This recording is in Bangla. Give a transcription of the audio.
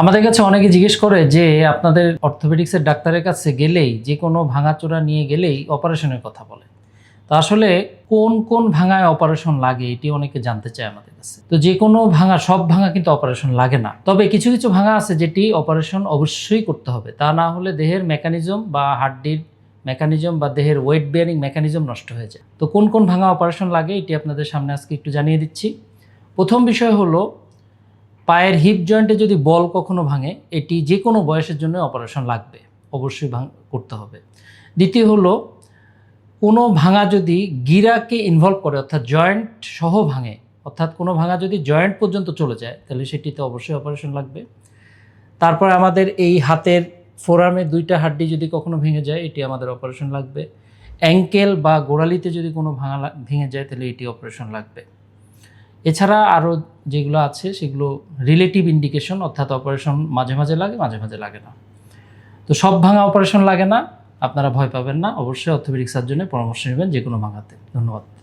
আমাদের কাছে অনেকে জিজ্ঞেস করে যে আপনাদের অর্থোপেডিক্সের ডাক্তারের কাছে গেলেই, যে কোনো ভাঙাচোরা নিয়ে গেলেই অপারেশনের কথা বলে। তো আসলে কোন কোন ভাঙায় অপারেশন লাগে এটি অনেকে জানতে চায় আমাদের কাছে। তো যে কোনো ভাঙা, সব ভাঙা কিন্তু অপারেশন লাগে না। তবে কিছু কিছু ভাঙা আছে যেটি অপারেশন অবশ্যই করতে হবে। তা না হলে দেহের মেকানিজম বা হাড্ডির মেকানিজম বা দেহের ওয়েট বেয়ারিং মেকানিজম নষ্ট হয়ে যায়। তো কোন কোন ভাঙা অপারেশন লাগে এটি আপনাদের সামনে আজকে একটু জানিয়ে দিচ্ছি। প্রথম বিষয় হলো পায়ের হিপ জয়েন্টে যদি বল কখনো ভাঙে, এটি যে কোনো বয়সের জন্য অপারেশন লাগবে। অবশ্যই ভাঙ, করতে হবে। দ্বিতীয় হলো, কোনো ভাঙা যদি গিরাকে ইনভলভ করে, অর্থাৎ জয়েন্ট সহ ভাঙে, অর্থাৎ কোনো ভাঙা যদি জয়েন্ট পর্যন্ত চলে যায়, তাহলে সেটিতে অবশ্যই অপারেশন লাগবে। তারপরে আমাদের এই হাতের ফোরামে দুইটা হাড্ডি যদি কখনো ভেঙে যায়, এটি আমাদের অপারেশন লাগবে। অ্যাঙ্কেল বা গোড়ালিতে যদি কোনো ভাঙা ভেঙে যায়, তাহলে এটি অপারেশন লাগবে। এছাড়া আরও যেগুলো আছে, সেগুলো রিলেটিভ ইন্ডিকেশন অর্থাৎ অপারেশন মাঝে মাঝে লাগে, মাঝে মাঝে লাগে না। তো সব ভাঙা অপারেশন লাগে না, আপনারা ভয় পাবেন না। অবশ্যই অর্থোপেডিক সার্জনের পরামর্শ নেবেন যে কোনো ভাঙাতে। ধন্যবাদ।